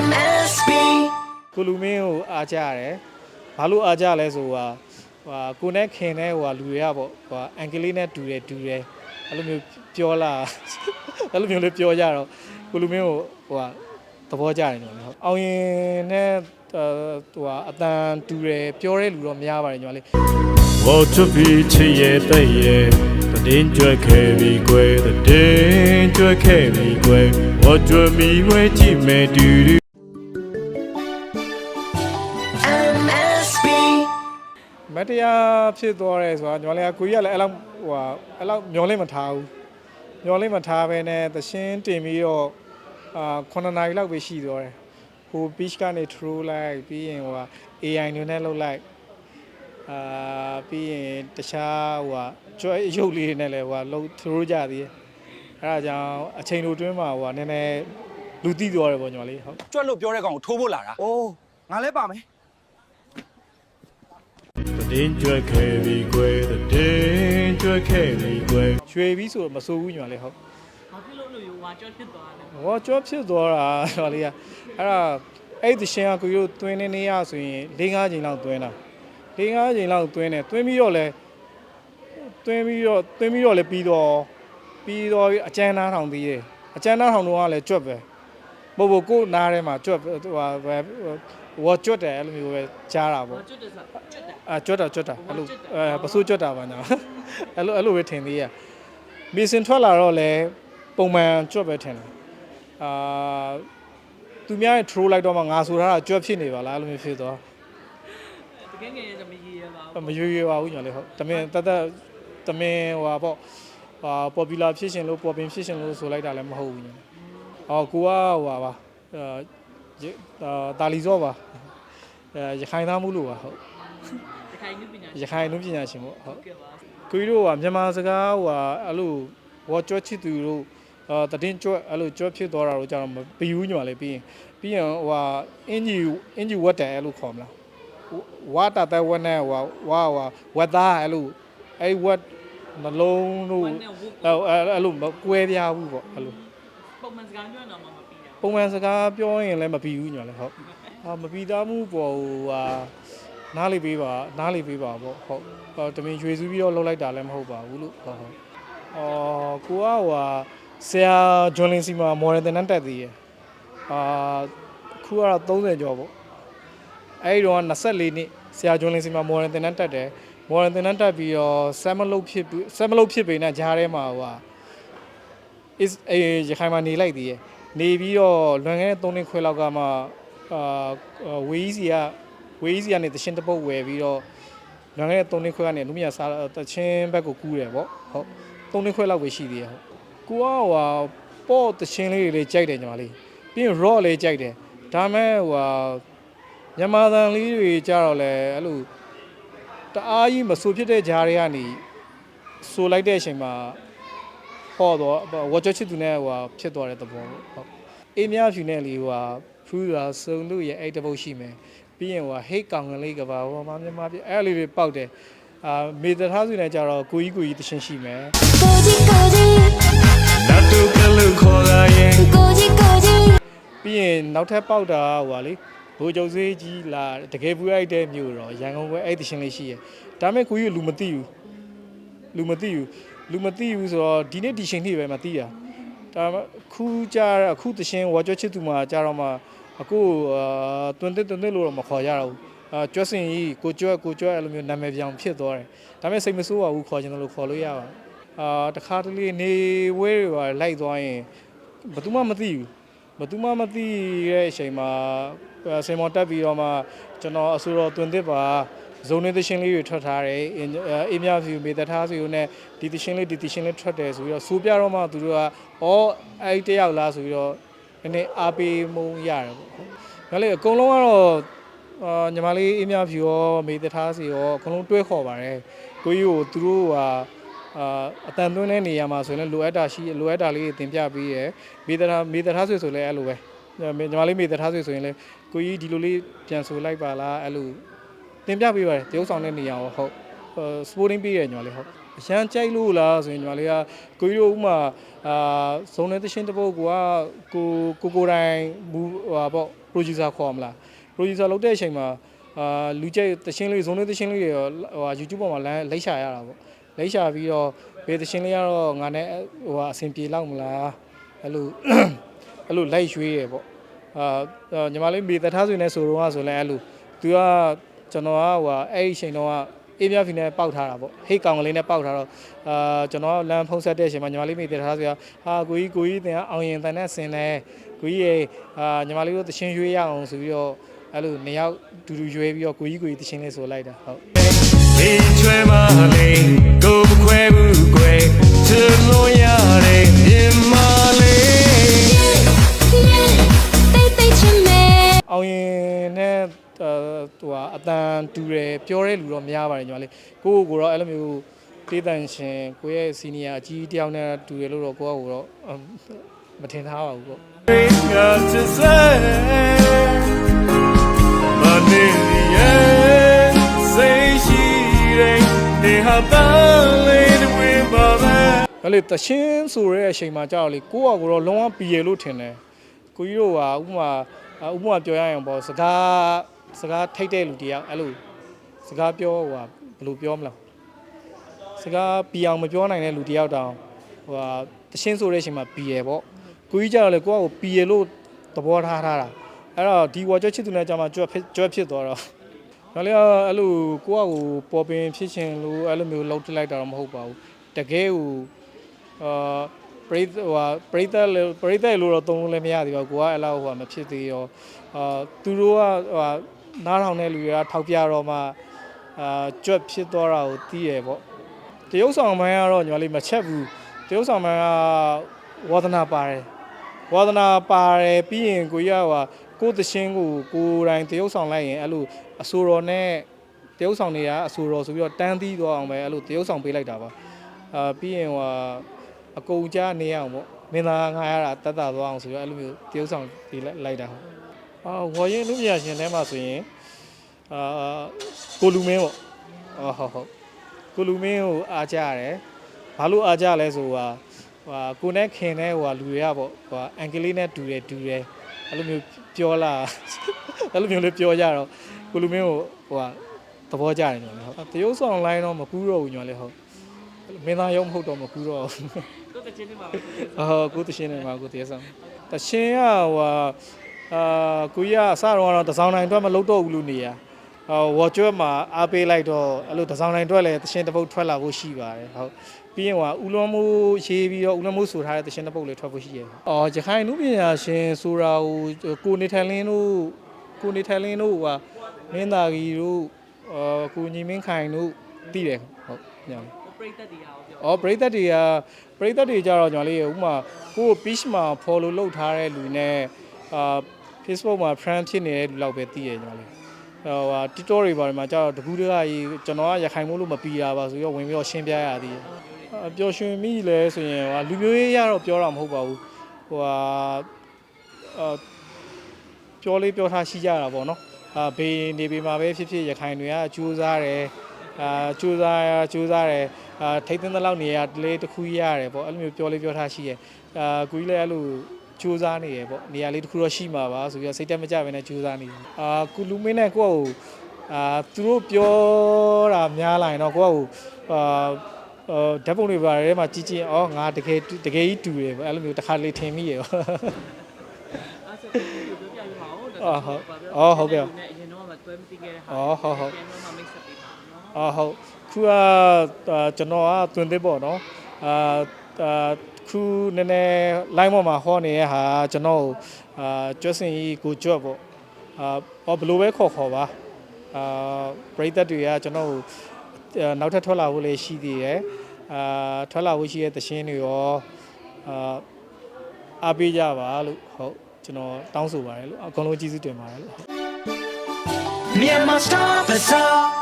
MSB ကိုလူမင်းကိုအားကြရတယ်ဘာလို့အားကြလဲဆိုဟာဟိုကိုနဲ့ခင်တဲ့ဟိုလူတွေကပေါ့ဟိုအန်ကလေးနဲ့တူတယ်တူတယ်အဲ့လိုမျိုးပြောလာ အဲ့လိုမျိုးလေးပြောကြတော့ကိုလူမင်းကိုဟိုသဘောကျတယ်ညီမလေးဟုတ်အောင်ရင်နဲ့ဟိုအတန်တူတယ်ပြောတဲ့လူတော့များပါတယ်ညီမလေး 我这笔七爷八爷，他定绝开米贵，他定绝开米贵， 我这米贵几枚嘟嘟。 MSB မတရားဖြစ်သွားတယ်ဆိုတာညီမလေးကကိုကြီးကလည်းအဲ့လောက်ဟိုဟာအဲ့လောက်မျောလင့်မထားဘူးမျောလင့်မထားဘဲနဲ့သရှင်းတင်ပြီးတော့အာ9နာရီလောက်ပဲရှိသွားတယ်ဟို beach ကနေ throw လိုက်ပြီးရင်ဟိုဟာ AI တွေနဲ့လှုပ်လိုက်အာပြီးရင်တခြားဟိုဟာကျွဲရုပ်လေးတွေနဲ့လည်းဟိုဟာလှုပ် throw ကြသေးတယ် အဲဒါကြောင့်အချိန်လိုတွင်းမှာဟိုကနည်းနည်းလူတိသွားတယ်ပေါ့ညီမလေးဟုတ် ကြွက်လို့ပြောတဲ့ကောင်ကိုထိုးဖို့လာတာ။အိုးငါလည်းပါမယ်တည်င်းကြွက်ခဲ့ပြီကွယ်တည်င်းကြွက်ခဲ့ပြီကွယ် ရွှေပြီးဆိုတော့မဆိုးဘူးညီမလေးဟုတ်ဘာဖြစ်လို့လို့ဟွာကြောဖြစ်သွားတယ်ဟောကြောဖြစ်သွားတာညီမလေးကအဲ့ဒါအဲ့ဒီရှင်ကကိုရိုးတွင်းနေနေရဆိုရင်၄၅ချိန်လောက်တွင်းတာ၄၅ချိန်လောက်တွင်းတယ်တွင်းပြီးတော့လဲတွင်းပြီးတော့တွင်းပြီးတော့လဲပြီးတော့ ပြီးတော့အကျန်းသားထောင်ပြီးတယ်အကျန်းသားထောင်တော့ကလည်းကြွက်ပဲမဟုတ်ဘူးကိုယ်နားထဲမှာကြွက်ဟိုဟာပဲဝါကြွက်တယ်အဲ့လိုမျိုးပဲကြားတာပေါ့ဘာကျွတ်တယ်ဆိုကျွတ်တယ်အာကြွတ်တာကြွတ်တာအဲ့လိုကြွတ်တာအဲပစိုးကြွတ်တာပါညာအဲ့လိုအဲ့လိုပဲထင်သေးရမီစင်ထွက်လာတော့လဲပုံမှန်ကြွတ်ပဲထင်တယ်အာသူများရဲ့ throw လိုက်တော့မှငါဆိုထားတာကြွတ်ဖြစ်နေပါလားအဲ့လိုမျိုးဖြစ်သွားတကယ်ငယ်ရမကြီးရပါမရွေရွေပါဘူးညာလေဟုတ်တမင်တတ်တတ်တမင်ဟိုဟာပေါ့ ဟာ popular ဖြစ်ရှင်လို့ popping ဖြစ်ရှင်လို့ဆိုလိုက်တာလည်းမဟုတ်ဘူးညာဟောကိုကဟိုဟာပါအာတာလီစောပါအဲရခိုင်သားမှုလို့ပါဟုတ်တခိုင်နုပညာရခိုင်လူပညာရှင်ပေါ့ဟုတ်ကဲပါကိုကြီးတို့ကမြန်မာစကားဟိုဟာအဲ့လိုဝါကြွတ်ချစ်သူတို့အာတည်င်းကြွတ်အဲ့လိုကြွတ်ဖြစ်သွားတာတို့ကြတော့မပြီးဘူးညမလေးပြီးရင်ပြီးရင်ဟိုဟာအင်ဂျီအင်ဂျီဝတ်တယ်အဲ့လိုခေါ်မလားဝါတာတဲ့ဝတ်နဲ့ဟိုဟာဝါဟိုဝတ်သားအဲ့လိုအဲ့ဝတ် နှလုံးတို့ဝမ်းနဲ့ဝုတ်အဲ့အဲ့လိုမကွဲပြားဘူးပေါ့အဲ့လိုပုံမှန်စကားပြောတော့မှမပြီးတာပုံမှန်စကားပြောရင်လည်းမပြီးဘူးညမလေးဟုတ်အာမပြီးသားမှုပေါ်ဟိုဟာနားလေးပေးပါနားလေးပေးပါပေါ့ဟုတ်ဟောတမင်ရွှေစူးပြီးတော့လှုပ်လိုက်တာလည်းမဟုတ်ပါဘူးလို့ဟုတ်ဟုတ်အော်ကိုကဟိုဟာဆရာဂျွန်လင်စီမှာမော်ဒယ်တင်တန်းတက်သေးတယ်အာခုကတော့30ကျော်ပေါ့အဲ့ဒီတော့24နှစ်ဆရာဂျွန်လင်စီမှာမော်ဒယ်တင်တန်းတက်တယ် မော်ဒယ်တင်တန်းတက်ပြီးတော့ဆက်မလုတ်ဖြစ်ပြီးဆက်မလုတ်ဖြစ်ပေနဲ့ဂျားထဲမှာဟိုဟာ is အေးရခိုင်မှာနေလိုက်သေးတယ်နေပြီးတော့လွန်ခဲ့တဲ့3နှစ်ခွဲလောက်ကမှအာဝေးစီကဝေးစီကနေတရှင်တစ်ပုတ်ဝယ်ပြီးတော့လွန်ခဲ့တဲ့3နှစ်ခွဲကနေလူမြတ်စားတချင်းဘက်ကိုကူးတယ်ပေါ့ဟုတ်သုံးနှစ်ခွဲလောက်ပဲရှိသေးတယ်ဟုတ်ကိုကဟိုဟာပေါ့တချင်းလေးတွေလေးကြိုက်တယ်ညီမလေးပြီးရင် raw လေးကြိုက်တယ်ဒါမဲ့ဟိုဟာမြန်မာသံလေးတွေကြတော့လဲအဲ့လို တအားကြီးမဆိုဖြစ်တဲ့ကြားတွေကနေဆိုလိုက်တဲ့အချိန်မှာဟောတော့ဝါကျော်ချစ်သူနဲ့ဟိုဖြစ်သွားတဲ့သဘောပေါ့ဟုတ်အေးမြဖြူနဲ့လေဟိုဖူးလာစုံတို့ရဲ့အဲ့တပုတ်ရှိမယ်ပြီးရင်ဟိုဟိတ်ကောင်ကလေးကပါဟောမမြန်မာပြည်အဲ့လေးတွေပောက်တယ်အာမေတ္တာစုနဲ့ကြတော့ကိုကြီးကိုကြီးတရှင်ရှိမယ်ကိုကြီးကိုကြီးနတ်တူကလူခေါ်လာရင်ကိုကြီးကိုကြီးပြီးရင်နောက်ထပ်ပောက်တာဟိုပါလေ ဘိုးကျုပ်စေးကြီးလာတကယ်ပူရိုက်တဲ့မြို့တော့ရန်ကုန်ပဲအဲ့ဒီရှင်လေးရှိရယ်ဒါပေမဲ့ကိုကြီးကလူမသိဘူးလူမသိဘူးလူမသိဘူးဆိုတော့ဒီနေ့ဒီရှင်နေ့ပဲမသိတာဒါပေမဲ့ခုကြအခုတရှင်ဝါကြွချစ်သူမှာကြတော့မှအခုအာတွင်တစ်တွင်တစ်လို့တော့မခေါ်ရတော့ဘူးအာကျွတ်စင်ကြီးကိုကျွတ်ကိုကျွတ်အဲ့လိုမျိုးနာမည်ပြောင်ဖြစ်သွားတယ်ဒါပေမဲ့စိတ်မဆိုးပါဘူးခေါ်ချင်တယ်လို့ခေါ်လို့ရပါအာတခါတလေနေဝဲတွေပါလိုက်သွားရင်ဘယ်သူမှမသိဘူး ဘယ်သူမှမသိတဲ့အချိန်မှာအဲစင်မော်တက်ပြီးတော့မှကျွန်တော်အဆိုတော်တွင်တစ်ပါဇုံနေသရှင်လေးတွေထွက်ထားတယ်အင်းအေးမြဖြူမေတ္တာထားစီကိုနဲ့ဒီသရှင်လေးဒီသရှင်လေးထွက်တယ်ဆိုပြီးတော့စူပြတော့မှသူတို့ကဩအဲ့ဒီတယောက်လားဆိုပြီးတော့နည်းနည်းအားပေးမုံရတယ်ပေါ့ဟုတ်ဒါလေအကုန်လုံးကတော့အာညီမလေးအေးမြဖြူရောမေတ္တာထားစီရောအကုန်လုံးတွဲခေါ်ပါတယ်ကိုကြီးကိုသူတို့က အာအတန်သွင်းတဲ့နေရာမှာဆိုရင်လိုအပ်တာရှိလိုအပ်တာလေးတွေတင်ပြပေးရယ်မေတ္တာမေတ္တာဆွေဆိုလဲအဲ့လိုပဲညီမလေးမေတ္တာဆွေဆိုရင်လဲကိုကြီးဒီလိုလေးပြန်ဆိုလိုက်ပါလားအဲ့လိုတင်ပြပေးပါတယ်တရုပ်ဆောင်တဲ့နေရာရောဟုတ်စပိုးရင်းပေးရညီမလေးဟုတ်အရန်ကြိုက်လို့လားဆိုရင်ညီမလေးကကိုကြီးတို့ဥမာအာဇုံတဲ့သရှင်တစ်ပုတ်ကကိုကိုကိုကိုတိုင်းမူဟဟာပေါ့ producer ခေါ်မလား producer လုပ်တဲ့အချိန်မှာအာလူကြိုက်သရှင်လေးဇုံတဲ့သရှင်လေးတွေရောဟိုဟာ YouTube ပေါ်မှာလမ်းလိုက်ရှာရတာပေါ့ လိုက်ရှာပြီးတော့ဘယ်သရှင်လေးကတော့ငါနဲ့ဟိုဟာအဆင်ပြေလောက်မလားအဲ့လိုအဲ့လိုလိုက်ရွှေးရပေါ့အာညီမလေးမေတ္ထားဆိုနေဆိုတော့ဆိုလဲအဲ့လိုသူကကျွန်တော်ကဟိုဟာအဲ့ဒီအချိန်တော့ကအေးမြဖီနဲ့ပေါက်ထားတာပေါ့ဟိတ်ကောင်ကလေးနဲ့ပေါက်ထားတော့အာကျွန်တော်လမ်းဖုံးဆက်တဲ့အချိန်မှာညီမလေးမေတ္ထားဆိုရဟာကိုကြီးကိုကြီးတင်အောင်ရင်တန်နဲ့ဆင်လဲကိုကြီးရေအာညီမလေးတို့တချင်းရွှေးရအောင်ဆိုပြီးတော့အဲ့လိုနေရောက်ဒူဒူရွှဲပြီးတော့ကိုကြီးကိုကြီးတချင်းလေးဆိုလိုက်တာဟုတ် ဒီချွဲမလေးကိုမခွဲဘူးကွယ်ချစ်လို့ရတဲ့ဒီမလေးတိတ်တိတ်ချင်မဲအောင်ရင်နဲ့အာဟိုဟာအတန်တူတယ်ပြောတဲ့လူတော့များပါတယ်ညီမလေးကိုကိုကိုတော့အဲ့လိုမျိုးတေးတန်ရှင်ကိုရဲ့စီနီယာအကြီးတယောက်နဲ့တူတယ်လို့တော့ကိုကကိုတော့အမ်မထင်ထားပါဘူးပေါ့ ဒါလေတရှင်းဆိုတဲ့အချိန်မှာကြောက်လေကိုကကိုတော့လုံးဝပီရလို့ထင်တယ်ကိုကြီးတို့ကဥပမာဥပမာပြောရရင်ပေါ့စကားစကားထိတ်တဲ့လူတယောက်အဲ့လိုစကားပြောဟိုဟာဘယ်လိုပြောမလဲစကားပီအောင်မပြောနိုင်တဲ့လူတယောက်တောင်ဟိုဟာတရှင်းဆိုတဲ့အချိန်မှာပီရပေါ့ကိုကြီးကြောက်လေကိုကကိုပီရလို့သဘောထားထားတာအဲ့တော့ဒီဝါကြချစ်သူနဲ့ကြာမှကြွက်ဖြစ်ကြွက်ဖြစ်သွားတော့ဒါလည်းအဲ့လိုကိုကကိုပေါ်ပင်ဖြစ်ချင်လို့အဲ့လိုမျိုးလောက်ထလိုက်တာတော့မဟုတ်ပါဘူးတကယ်ကို အာပရိသဟိုဟာပရိသတ်လို့ပရိသတ်လို့တော့သုံးလို့လည်းမရသေးပါဘူးကိုကအဲ့လောက်ဟိုဟာမဖြစ်သေးရောအာသူတို့ကဟိုဟာနားထောင်တဲ့လူတွေကထောက်ပြတော့မှအာကြွက်ဖြစ်သွားတာကိုသိရပေါ့တရုပ်ဆောင်မိုင်းကတော့ညီမလေးမချက်ဘူးတရုပ်ဆောင်မိုင်းကဝါသနာပါတယ်ဝါသနာပါတယ်ပြီးရင်ကိုကြီးကဟိုဟာကိုယ်သရှင်ကိုကိုယ်တိုင်တရုပ်ဆောင်လိုက်ရင်အဲ့လိုအဆိုတော်နဲ့တရုပ်ဆောင်တွေကအဆိုတော်ဆိုပြီးတော့တန်းသီးသွားအောင်ပဲအဲ့လိုတရုပ်ဆောင်ပေးလိုက်တာပါအာပြီးရင်ဟို အကုန်ကြားနေရအောင်ပေါ့မင်းသားငါရတာတတ်တာသွားအောင်ဆိုပြီးတော့အဲ့လိုမျိုးတရုပ်ဆောင်ပေးလိုက်တာဟုတ်အာဝေါ်ရင်လူမြရှင်ထဲမှာဆိုရင်အာကိုလူမင်းပေါ့အော်ဟုတ်ဟုတ်ကိုလူမင်းကိုအားကြရတယ်ဘာလို့အားကြလဲဆိုဟာဟိုကိုနဲ့ခင်တဲ့ဟိုလူတွေကပေါ့ဟိုအန်ကလေးနဲ့တူတယ်တူတယ်အဲ့လိုမျိုးပြောလာအဲ့လိုမျိုးလေးပြောကြတော့ကိုလူမင်းကိုဟိုဟာသဘောကျတယ်ညော်လေဟုတ်တရုပ်ဆောင်လိုင်းတော့မကူးတော့ဘူးညော်လေဟုတ်မင်းသားရုံးမဟုတ်တော့မကူးတော့ဘူး ကိုတချင်းနေမှာပဲအော်ကိုတရှင်းနေမှာကိုတရဆောင်တရှင်းကဟိုဟာအာကိုကြီးကအစတော့ကတော့တစောင်းတိုင်းအတွက်မလုပ်တော့ဘူးလို့နေရအော်ဝါကျွတ်မှာအားပေးလိုက်တော့အဲ့လိုတစောင်းတိုင်းအတွက်လည်းတရှင်းတစ်ပုတ်ထွက်လာဖို့ရှိပါတယ်ဟုတ်ပြီးရင်ဟိုဥလွန်မိုးရေးပြီးတော့ဥလွန်မိုးဆိုထားတဲ့တရှင်းတစ်ပုတ်လေးထွက်ဖို့ရှိရယ်အော်ရခိုင်နုပညာရှင်ဆိုတာဟိုကိုနေထိုင်လင်းတို့ကိုနေထိုင်လင်းတို့ဟိုဟာမင်းသားကြီးတို့အော်ကိုညီမင်းခိုင်တို့တည်တယ်ဟုတ်ညောင် ပရိသတ်တရားကိုပြော။အော်ပရိသတ်တွေကပရိသတ်တွေကြတော့ညီမလေးဥပမာကိုယ့် page မှာ follow လုပ်ထားတဲ့လူနဲ့အာ Facebook မှာ friend ဖြစ်နေတဲ့လူလောက်ပဲသိရညီမလေး။ဟိုဟာ TikTok တွေဘာတွေမှာကြတော့တကူတကကြီးကျွန်တော်ကရခိုင်မို့လို့မပီတာပါဆိုပြီးတော့ဝင်ပြီးတော့ရှင်းပြရသေးတယ်။အပျော်ရွှင်မိလဲဆိုရင်ဟိုလူမျိုးရေးရတော့ပြောတာမဟုတ်ပါဘူး။ဟိုဟာအာပြောလေးပြောထားရှိကြတာပေါ့နော်။အာဘေးနေပေမှာပဲဖြစ်ဖြစ်ရခိုင်တွေကကြိုးစားတယ်။ အာကြိုးစားကြိုးစားတယ်အာထိတ်သိမ်းတဲ့လောက်နေရတလေးတစ်ခုရတယ်ပေါ့အဲ့လိုမျိုးပြောလေးပြောထားရှိရယ်အာကိုကြီးလည်းအဲ့လိုကြိုးစားနေရယ်ပေါ့နေရာလေးတစ်ခုတော့ရှိမှာပါဆိုပြီးတော့စိတ်တက်မကြဘဲနဲ့ကြိုးစားနေတယ်အာကုလူမင်းနဲ့ကိုယ့်ကိုအာသူတို့ပြောတာများလာရင်တော့ကိုယ့်ကိုအာအာဓာတ်ပုံတွေပါထဲမှာကြည့်ကြည့်အော်ငါတကယ်တကယ်ကြီးတူတယ်ပေါ့အဲ့လိုမျိုးတစ်ခါလေးထင်မိရယ်ပေါ့အဲ့ဆိုကို ပြောပြရမှာဟုတ်တယ်အော်ဟုတ်အော်ဟုတ်ကဲ့အရင်တော့မှတွဲမသိခဲ့တဲ့ဟာအော်ဟုတ်ဟုတ်ပြန်တော့မှ mix up ပေးပါနော်အာဟုတ်ခုကအာကျွန်တော်ကတွင်သစ်ပေါ့နော်အာအာခုနည်းနည်း line ပေါ်မှာဟောနေတဲ့ဟာကျွန်တော်ကိုအာကျွတ်စင်ကြီးကိုကျွတ်ပေါ့အာဟောဘယ်လိုပဲခေါ်ခေါ်ပါအာပရိသတ်တွေကကျွန်တော်ကိုအာနောက်ထပ်ထွက်လာဖို့လည်းရှိသေးတယ်အာထွက်လာဖို့ရှိတဲ့သရှင်တွေရောအာအားပေးကြပါလို့ဟုတ် ကျွန်တော်တောင်းဆိုပါတယ်လို့အကုန်လုံးကျေးဇူးတင်ပါတယ်လို့ Myanmar Star Bazaar.